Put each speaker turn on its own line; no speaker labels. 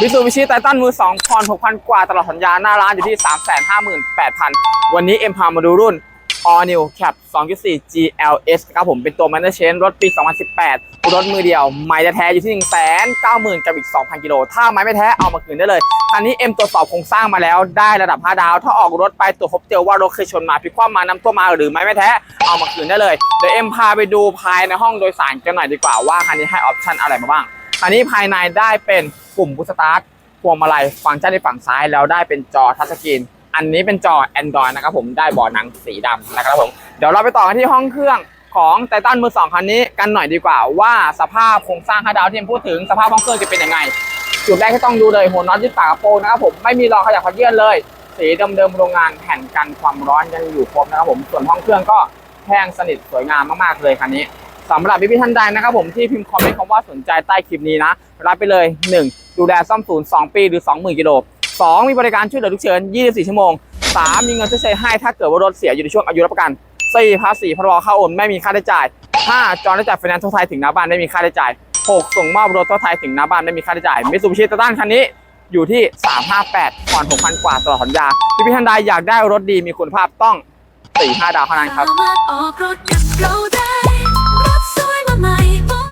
มิซูบิชิไททันมือ2พร6,000กว่าตลอดสัญญาหน้าร้านอยู่ที่358,000วันนี้เอ็มพามาดูรุ่น All New Cap 2.4 GLS ครับผมเป็นตัว m a n เชนรถปี 2018 รถมือเดียว ไม้แท้อยู่ที่ 190,000 กับอีก 2,000 กิโล ถ้าไม้ไม่แท้เอามาคืนได้เลยคันนี้เอ็มตรวจสอบโครงสร้างมาแล้วได้ระดับ 5 ดาว ถ้าออกรถไปตรวจพบเจอว่ารถเคยชนมาพลิกคว่ำมาน้ำท่วมมาหรือไม้ไม่แท้เอามาคืนได้เลยเดี๋ยวเอ็มพาไปดูภายในห้องโดยสารกันหน่อยดีกว่าว่าคันนี้ให้ออปชั่นอะไรมาบ้างคันนี้ภายในได้เป็น ปุ่มพุชสตาร์ทพวงมาลัยฟังก์ชันในฝั่งซ้ายแล้วได้เป็นจอทัชสกรีน อันนี้เป็นจอ Android นะครับผมได้เบาะหนังสีดำนะครับผมเดี๋ยวเราไปต่อกันที่ห้องเครื่องของไททันมือสองคันนี้กันหน่อยดีกว่า ว่าสภาพโครงสร้าง5ดาวที่เอ็มพูดถึงสภาพห้องเครื่องจะเป็นยังไง จุดแรกที่ต้องดูเลยหัวน็อตยึดฝากระโปรงนะครับผมไม่มีรอยขยับขยื่นเลย สีเดิมๆโรงงานแผ่นกันความร้อนยังอยู่ครบนะครับผมส่วนห้องเครื่องก็แห้งสนิทสวยงามมากๆเลยคันนี้สำหรับพี่ๆท่านใดนะครับผมที่พิมพ์คอมเมนต์คำว่าสนใจใต้คลิปนี้นะรับไปเลย 1. ดูแลซ่อมศูนย์ 2 ปีหรือ 20,000กิโล 2. มีบริการช่วยเหลือทุกเชิญ 24 ชั่วโมง 3. มีเงินชดเชยให้ถ้าเกิดว่ารถเสียอยู่ในช่วงอายุรับประกัน 4. ภาษีพรบเข้าโอนไม่มีค่าใช้จ่าย 5. จองได้จากไฟแนนซ์ทั่วไทยถึงหน้าบ้านไม่มีค่าใช้จ่าย 6. ส่งมอบรถทั่วไทยถึงหน้าบ้านไม่มีค่าใช้จ่ายมิสูบิชิตต้านคันนี้อยู่ที่ 358ผ่อน6,000 กว่าตลอดสัญญาพี่พี่ท่านใดอยากได้รถดีมีคุณภาพต้อง4-5ดาวเท่านั้นครับ